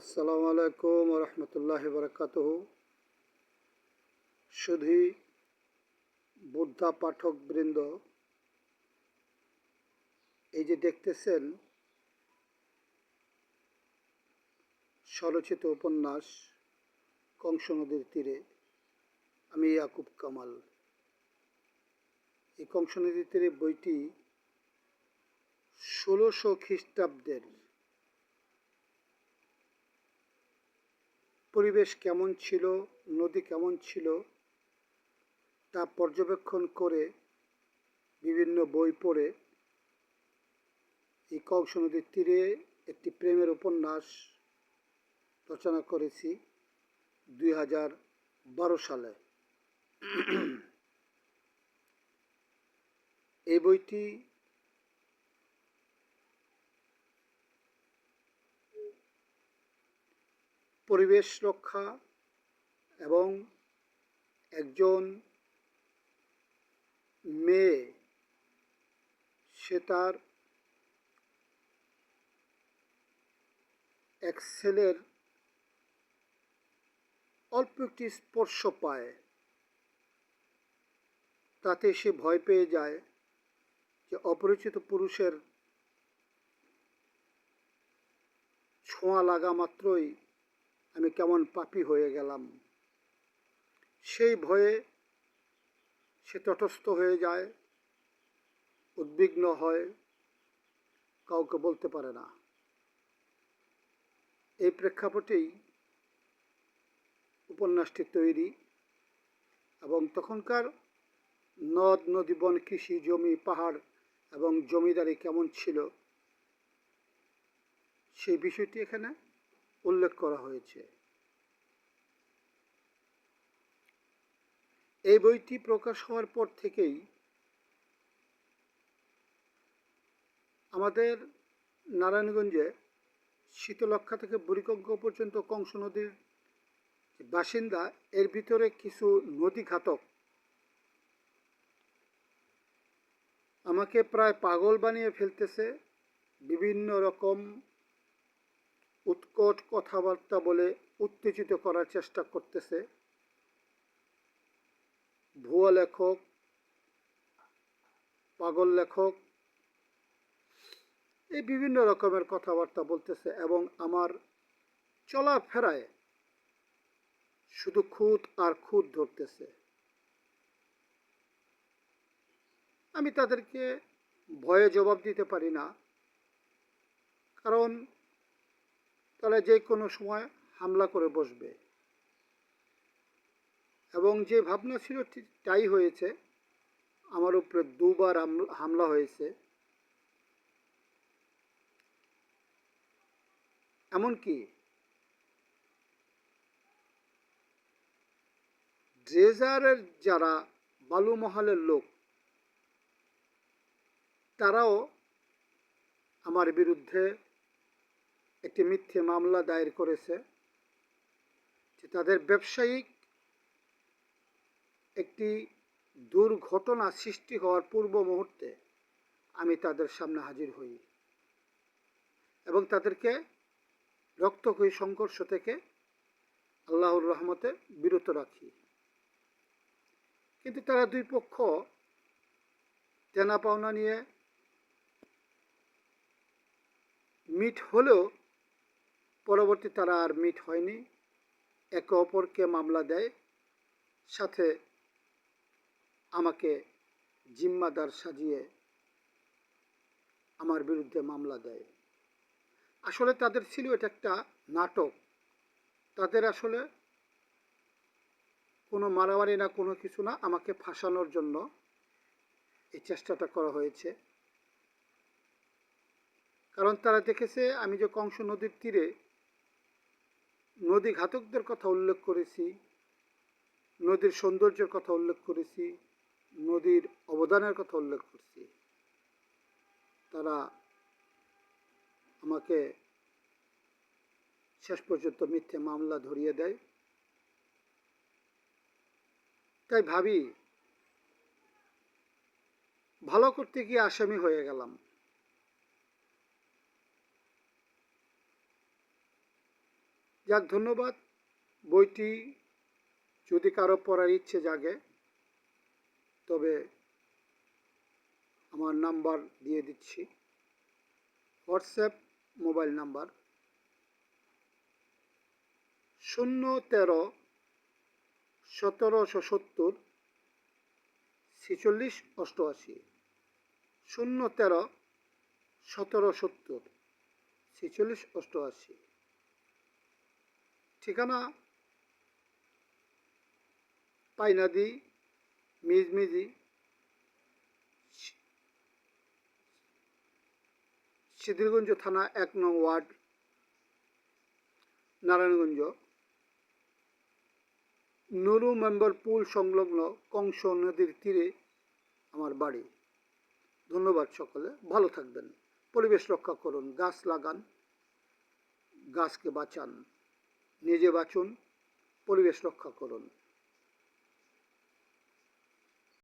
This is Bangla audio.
আসসালামু আলাইকুম রহমতুল্লাহ বরকাত শুধু বুদ্ধা পাঠকবৃন্দ, এই যে দেখতেছেন স্বরচিত উপন্যাস কংস নদীর তীরে, আমি ইয়াকুব কামাল। এই কংস নদীর তীরে বইটি ষোলোশো খ্রিস্টাব্দের পরিবেশ কেমন ছিল, নদী কেমন ছিল, তা পর্যবেক্ষণ করে বিভিন্ন বই পড়ে। এই কংস নদীর তীরে একটি প্রেমের উপন্যাস রচনা করেছি দুই হাজার বারো সালে। এই বইটি পরিবেশ রক্ষা এবং একজন মেয়ে, সে তার এক ছেলের অল্প একটি স্পর্শ পায়। তাতে সে ভয় পেয়ে যায় যে অপরিচিত পুরুষের ছোঁয়া লাগা মাত্রই আমি কেমন পাপি হয়ে গেলাম। সেই ভয়ে সে তটস্থ হয়ে যায়, উদ্বিগ্ন হয়, কাউকে বলতে পারে না। এই প্রেক্ষাপটেই উপন্যাসটি তৈরি এবং তখনকার নদ নদী বন কৃষি জমি পাহাড় এবং জমিদারি কেমন ছিল সেই বিষয়টি এখানে উল্লেখ করা হয়েছে। এই বইটি প্রকাশ হওয়ার পর থেকেই আমাদের নারায়ণগঞ্জে শীতলক্ষা থেকে বুড়িকঙ্ক পর্যন্ত কংস নদীর বাসিন্দা, এর ভিতরে কিছু নদী ঘাতক আমাকে প্রায় পাগল বানিয়ে ফেলতেছে। বিভিন্ন রকম উৎকট কথাবার্তা বলে উত্তেজিত করার চেষ্টা করতেছে। ভুয়া লেখক, পাগল লেখক, এই বিভিন্ন রকমের কথাবার্তা বলতেছে এবং আমার চলাফেরায় শুধু খুঁত আর খুঁত ধরতেছে। আমি তাদেরকে ভয়ে জবাব দিতে পারি না, কারণ তারা যে কোনো সময় হামলা করে বসবে। এবং যে ভাবনা ছিল তাই হয়েছে। আমার উপরে দুবার হামলা হয়েছে। এমনকি ড্রেজারের যারা বালুমহলের লোক, তারাও আমার বিরুদ্ধে একটি মিথ্যে মামলা দায়ের করেছে যে তাদের ব্যবসায়িক একটি দুর্ঘটনা সৃষ্টি হওয়ার পূর্ব মুহূর্তে আমি তাদের সামনে হাজির হই এবং তাদেরকে রক্তক্ষয়ী সংঘর্ষ থেকে আল্লাহর রহমতে বিরত রাখি। কিন্তু তারা দুই পক্ষ দেনা পাওনা নিয়ে মিট হলেও পরবর্তী তারা আর মিট হয়নি। একে অপরকে মামলা দেয়। সাথে আমাকে জিম্মাদার সাজিয়ে আমার বিরুদ্ধে মামলা দেয়। আসলে তাদের ছিল এটা একটা নাটক। তাদের আসলে কোনো মারামারি না, কোনো কিছু না আমাকে ফাঁসানোর জন্য এই চেষ্টাটা করা হয়েছে। কারণ তারা দেখেছে আমি যে কংস নদীর তীরে নদী ঘাতকদের কথা উল্লেখ করেছি, নদীর সৌন্দর্যের কথা উল্লেখ করেছি, নদীর অবদানের কথা উল্লেখ করছি। তারা আমাকে শেষ পর্যন্ত মিথ্যে মামলা ধরিয়ে দেয়। তাই ভাবি, ভালো করতে গিয়ে আসামি হয়ে গেলাম। যাক, ধন্যবাদ। বইটি যদি কারও পড়ার ইচ্ছে জাগে, তবে আমার নাম্বার দিয়ে দিচ্ছি। হোয়াটসঅ্যাপ মোবাইল নাম্বার শূন্য তেরো সতেরোশো সত্তর ছেচল্লিশ অষ্টআশি। শূন্য তেরো সতেরো সত্তর ছেচল্লিশ অষ্টআশি। ঠিকানা? পাইনাদি, মিজমিজি, সিদ্ধিরগঞ্জ থানা এক নং ওয়ার্ড, নারায়ণগঞ্জ। নুরু মেম্বার পুল সংলগ্ন কংস নদীর তীরে আমার বাড়ি। ধন্যবাদ সকলে, ভালো থাকবেন। পরিবেশ রক্ষা করুন, গাছ লাগান, গাছকে বাঁচান। নিজে বাঁচুন পরিবেশ রক্ষা করুন।